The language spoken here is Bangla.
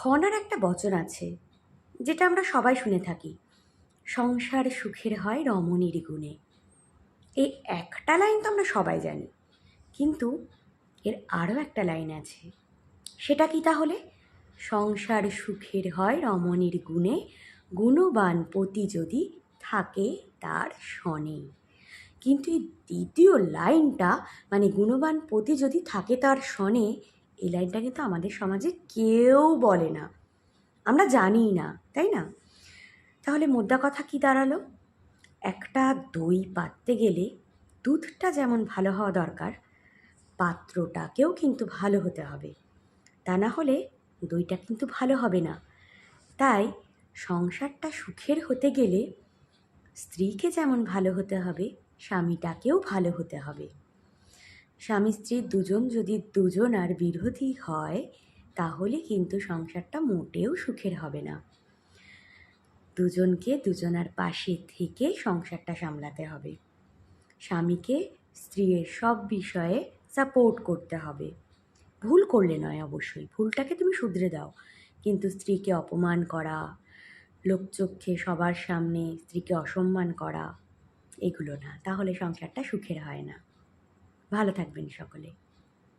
খনার একটা বচন আছে, যেটা আমরা সবাই শুনে থাকি। সংসার সুখের হয় রমণীর গুণে। এই একটা লাইন তো আমরা সবাই জানি, কিন্তু এর আরও একটা লাইন আছে। সেটা কি তাহলে? সংসার সুখের হয় রমণীর গুণে, গুণবান পতি যদি থাকে তার শনে। কিন্তু এই দ্বিতীয় লাইনটা মানে গুণবান পতি যদি থাকে তার শনে এই লাইনটা কিন্তু আমাদের সমাজে কেউ বলে না। আমরা জানি না, তাই না? তাহলে মোদ্দা কথা কি দাঁড়াল? একটা দই পাততে গেলে দুধটা যেমন ভালো হওয়া দরকার, পাত্রটাকেও কিন্তু ভালো হতে হবে। তা না হলে দইটা কিন্তু ভালো হবে না। তাই সংসারটা সুখের হতে গেলে স্ত্রীকে যেমন ভালো হতে হবে, স্বামীটাকেও ভালো হতে হবে। স্বামী স্ত্রী দুজন যদি দুজন আর বিরোধী হয়, তাহলে কিন্তু সংসারটা মোটেও সুখের হবে না। দুজনকে দুজনার পাশে থেকে সংসারটা সামলাতে হবে। স্বামীকে স্ত্রীর সব বিষয়ে সাপোর্ট করতে হবে। ভুল করলে নয় অবশ্যই, ভুলটাকে তুমি শুধরে দাও। কিন্তু স্ত্রীকে অপমান করা লোকচক্ষে সবার সামনে স্ত্রীকে অসম্মান করা, এগুলো না। তাহলে সংসারটা সুখের হয় না। ভালো থাকবেন সকলে।